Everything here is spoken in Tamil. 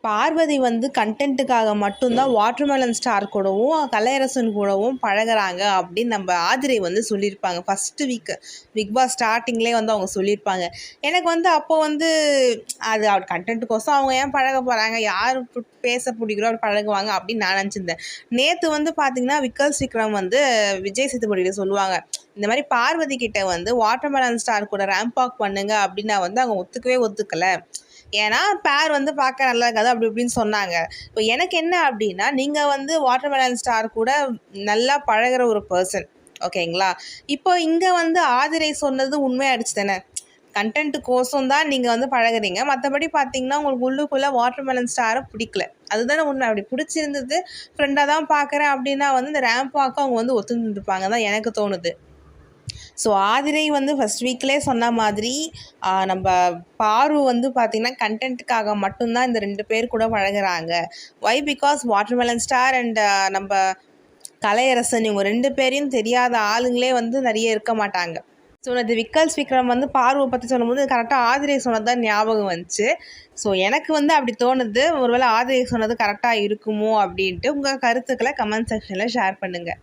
பார்வதி வந்து கண்டென்ட்டுக்காக மட்டும்தான் வாட்டர்மெலன் ஸ்டார் கூடவும் கலையரசன் கூடவும் பழகுறாங்க அப்படின்னு நம்ம ஆதிரை வந்து சொல்லியிருப்பாங்க. ஃபஸ்ட்டு வீக் பிக் பாஸ் ஸ்டார்டிங்லேயே வந்து அவங்க சொல்லியிருப்பாங்க. எனக்கு வந்து அப்போ வந்து அது அவர் கண்டென்ட்டுக்கோசம் அவங்க ஏன் பழக போகிறாங்க யார் பு- பேச பிடிக்கிறோ அவர் பழகுவாங்க அப்படின்னு நான் நினச்சிருந்தேன். நேற்று வந்து பார்த்தீங்கன்னா விக்கல் சீக்கிரம் வந்து விஜய் சேதுபதியிட சொல்லுவாங்க. இந்த மாதிரி பார்வதி கிட்ட வந்து வாட்டர்மெலன் ஸ்டார் கூட ரேம்பாக் வாக் பண்ணுங்க அப்படின்னா வந்து அவங்க ஒத்துக்கவே ஒத்துக்கலை. ஏன்னா பேர் வந்து பார்க்க நல்லா இருக்காது அப்படி இப்படின்னு சொன்னாங்க. இப்போ எனக்கு என்ன அப்படின்னா நீங்கள் வந்து வாட்டர்மெலன் ஸ்டார் கூட நல்லா பழகுற ஒரு பர்சன் ஓகேங்களா இப்போ இங்கே வந்து ஆதிரை சொன்னது உண்மையாயிடுச்சு தானே கண்டென்ட்டுக்கோசம் தான் நீங்கள் வந்து பழகுறீங்க. மற்றபடி பார்த்தீங்கன்னா உங்களுக்கு உள்ளுக்குள்ளே வாட்டர்மெலன் ஸ்டாரை பிடிக்கல. அதுதானே உண்மை. அப்படி பிடிச்சிருந்தது ஃப்ரெண்டாக தான் பார்க்குறேன் அப்படின்னா வந்து இந்த ரேம்ப் வாக்க அவங்க வந்து ஒத்துந்துருப்பாங்க தான் எனக்கு தோணுது. ஸோ ஆதிரை வந்து ஃபஸ்ட் வீக்லேயே சொன்ன மாதிரி நம்ம பாரு வந்து பார்த்திங்கன்னா கண்டென்ட்டுக்காக மட்டும்தான் இந்த ரெண்டு பேர் கூட வழங்குறாங்க. Why because watermelon star and நம்ம கலையரசன் இவங்க ரெண்டு பேரையும் தெரியாத ஆளுங்களே வந்து நிறைய இருக்க மாட்டாங்க. ஸோ அது விக்கல்ஸ் விக்ரம் வந்து பார்வை பற்றி சொல்லும்போது கரெக்டாக ஆதிரை சொன்னது தான் ஞாபகம் வந்துச்சு. ஸோ எனக்கு வந்து அப்படி தோணுது. ஒருவேளை ஆதிரை சொன்னது கரெக்டாக இருக்குமோ அப்படின்ட்டு உங்கள் கருத்துக்களை கமெண்ட் செக்ஷனில் ஷேர் பண்ணுங்கள்